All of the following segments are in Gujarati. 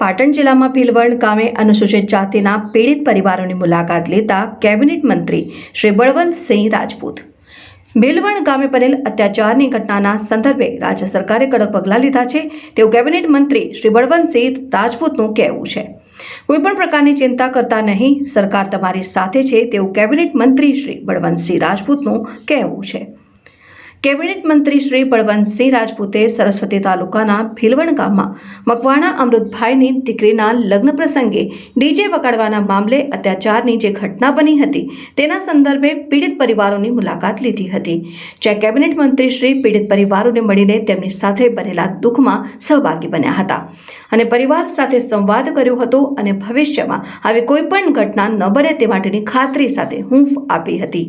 પાટણ જિલ્લામાં ભીલવણ ગામે અનુસૂચિત જાતિના પીડિત પરિવારોની મુલાકાત લેતા કેબિનેટ મંત્રી શ્રી બળવંતસિંહ રાજપૂત. ભીલવણ ગામે બનેલ અત્યાચારની ઘટનાના સંદર્ભે રાજ્ય સરકારે કડક પગલાં લીધા છે તેવું કેબિનેટ મંત્રી શ્રી બળવંતસિંહ રાજપૂતનું કહેવું છે. કોઈપણ પ્રકારની ચિંતા કરતા નહીં, સરકાર તમારી સાથે છે તેવું કેબિનેટ મંત્રી શ્રી બળવંતસિંહ રાજપૂતનું કહેવું છે. કેબિનેટ મંત્રી શ્રી બળવંતસિંહ રાજપૂતે સરસ્વતી તાલુકાના ભીલવણ ગામમાં મકવાણા અમૃતભાઈની દીકરીના લગ્ન પ્રસંગે ડીજે વગાડવાના મામલે અત્યાચારની જે ઘટના બની હતી, તેના સંદર્ભે પીડિત પરિવારોની મુલાકાત લીધી હતી. જ્યાં કેબિનેટ મંત્રી શ્રી પીડિત પરિવારોને મળીને તેમની સાથે બનેલા દુઃખમાં સહભાગી બન્યા હતા અને પરિવાર સાથે સંવાદ કર્યો હતો અને ભવિષ્યમાં આવી કોઈપણ ઘટના ન બને તે માટેની ખાતરી સાથે હૂંફ આપી હતી.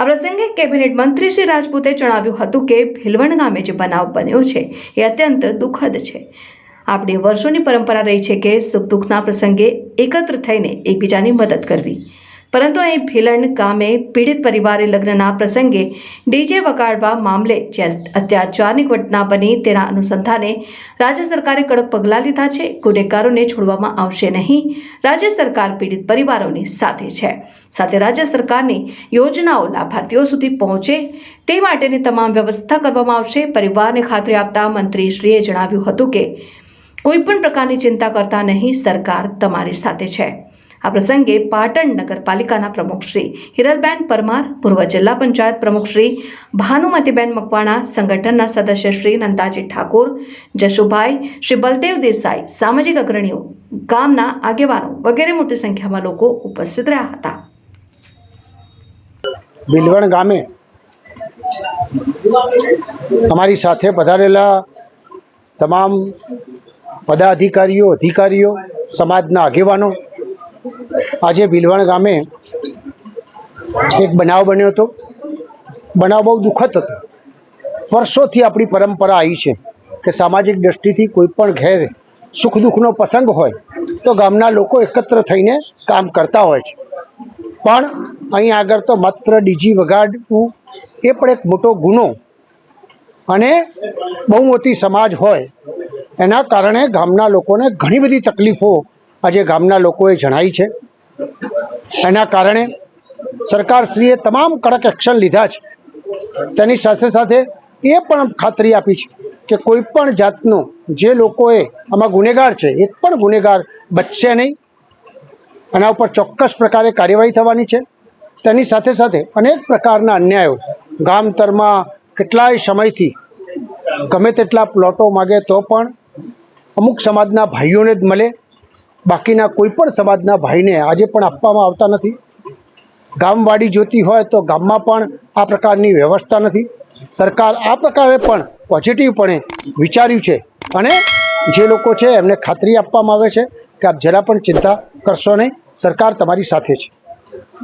આ પ્રસંગે કેબિનેટ મંત્રી શ્રી રાજપૂતે જણાવ્યું હતું કે ભીલવણ ગામે જે બનાવ બન્યો છે, એ અત્યંત દુઃખદ છે. આપણી વર્ષોની પરંપરા રહી છે કે સુખ દુઃખના પ્રસંગે એકત્ર થઈને એકબીજાની મદદ કરવી. પરંતુ અહીં ભીલણ ગામે પીડિત પરિવારે લગ્નના પ્રસંગે ડીજે વગાડવા મામલે જે અત્યાચારની ઘટના બની તેના અનુસંધાને રાજ્ય સરકારે કડક પગલાં લીધા છે. ગુનેગારોને છોડવામાં આવશે નહીં. રાજ્ય સરકાર પીડિત પરિવારોની સાથે છે. સાથે રાજ્ય સરકારની યોજનાઓ લાભાર્થીઓ સુધી પહોંચે તે માટેની તમામ વ્યવસ્થા કરવામાં આવશે. પરિવારને ખાતરી આપતા મંત્રીશ્રીએ જણાવ્યું હતું કે કોઈ પણ પ્રકારની ચિંતા કરતા નહીં. સરકાર તમારી સાથે છે. આ પ્રસંગે પાટણ નગરપાલિકાના પ્રમુખ શ્રી હિરલબેન પરમાર, પૂર્વ જિલ્લા પંચાયત પ્રમુખ શ્રી ભાનુમતીબેન મકવાણા, સંગઠનના સદસ્ય શ્રી નંદાજી ઠાકોર, જશુભાઈ શ્રી બલદેવ દેસાઈ, સામાજિક અગ્રણીઓ, ગામના આગેવાનો વગેરે મોટી સંખ્યામાં લોકો ઉપસ્થિત રહ્યા હતા. બિલવણ ગામે અમારી સાથે પધારેલા તમામ પદાધિકારીઓ, અધિકારીઓ, સમાજના આગેવાનો આજે ભીલવાણ ગામે એક બનાવ બન્યો હતો. બનાવ બહુ દુઃખદ હતો. વર્ષોથી આપણી પરંપરા આવી છે કે સામાજિક દ્રષ્ટિથી કોઈ પણ ઘેર સુખ દુઃખનો પ્રસંગ હોય તો ગામના લોકો એકત્ર થઈને કામ કરતા હોય છે. પણ અહીં આગળ તો માત્ર ડીજી વગાડવું એ પણ એક મોટો ગુનો અને બહુ મોટી સમાજ હોય એના કારણે ગામના લોકોને ઘણી બધી તકલીફો આજે ગામના લોકોએ જણાવી છે. એના કારણે સરકારશ્રીએ તમામ કડક એક્શન લીધા છે. તેની સાથે સાથે એ પણ ખાતરી આપી છે કે કોઈ પણ જાતનો જે લોકોએ આમાં ગુનેગાર છે, એક પણ ગુનેગાર બચશે નહીં. એના ઉપર ચોક્કસ પ્રકારે કાર્યવાહી થવાની છે. તેની સાથે સાથે અનેક પ્રકારના અન્યાયો ગામતરમાં કેટલાય સમયથી ગમે તેટલા પ્લોટો માગે તો પણ અમુક સમાજના ભાઈઓને જ મળે. બાકીના કોઈ પણ સમાજના ભાઈને આજે પણ આપવામાં આવતા નથી. ગામવાડી જોતી હોય તો ગામમાં પણ આ પ્રકારની વ્યવસ્થા નથી. સરકાર આ પ્રકારે પણ પોઝિટિવપણે વિચાર્યું છે અને જે લોકો છે એમને ખાતરી આપવામાં આવે છે કે આપ જરા પણ ચિંતા કરશો નહીં. સરકાર તમારી સાથે છે.